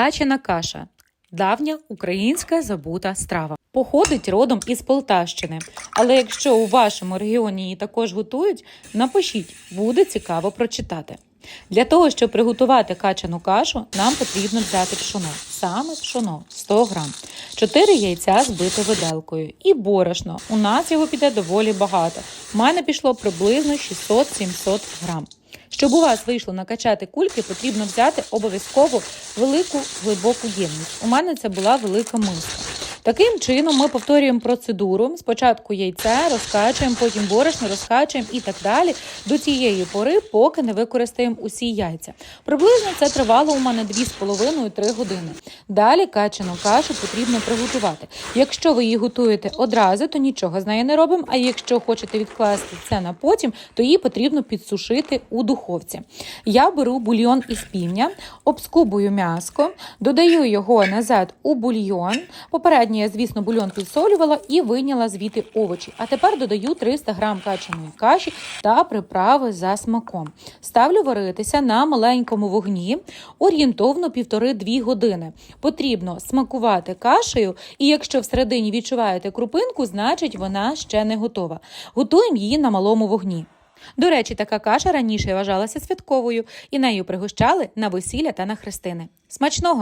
Качана каша давня українська забута страва. Походить родом із Полтавщини. Але якщо у вашому регіоні її також готують, напишіть, буде цікаво прочитати. Для того, щоб приготувати качану кашу, нам потрібно взяти пшоно. Саме пшоно 100 грам, 4 яйця збите виделкою і борошно. У нас його піде доволі багато. У мене пішло приблизно 600-700 грам. Щоб у вас вийшло накачати кульки, потрібно взяти обов'язково велику глибоку ємність. У мене це була велика миска. Таким чином ми повторюємо процедуру. Спочатку яйце розкачуємо, потім борошно розкачуємо і так далі до тієї пори, поки не використаємо усі яйця. Приблизно це тривало у мене 2,5-3 години. Далі качану кашу потрібно приготувати. Якщо ви її готуєте одразу, то нічого з нею не робимо. А якщо хочете відкласти це на потім, то її потрібно підсушити у духовці. Я беру бульйон із півня, обскубую м'яско, додаю його назад у бульйон. Попередньо я, звісно, бульйон підсолювала і вийняла звідти овочі. А тепер додаю 300 грам качаної каші та приправи за смаком. Ставлю варитися на маленькому вогні орієнтовно 1,5-2 години. Потрібно смакувати кашею, і якщо всередині відчуваєте крупинку, значить вона ще не готова. Готуємо її на малому вогні. До речі, така каша раніше вважалася святковою, і нею пригощали на весілля та на хрестини. Смачного!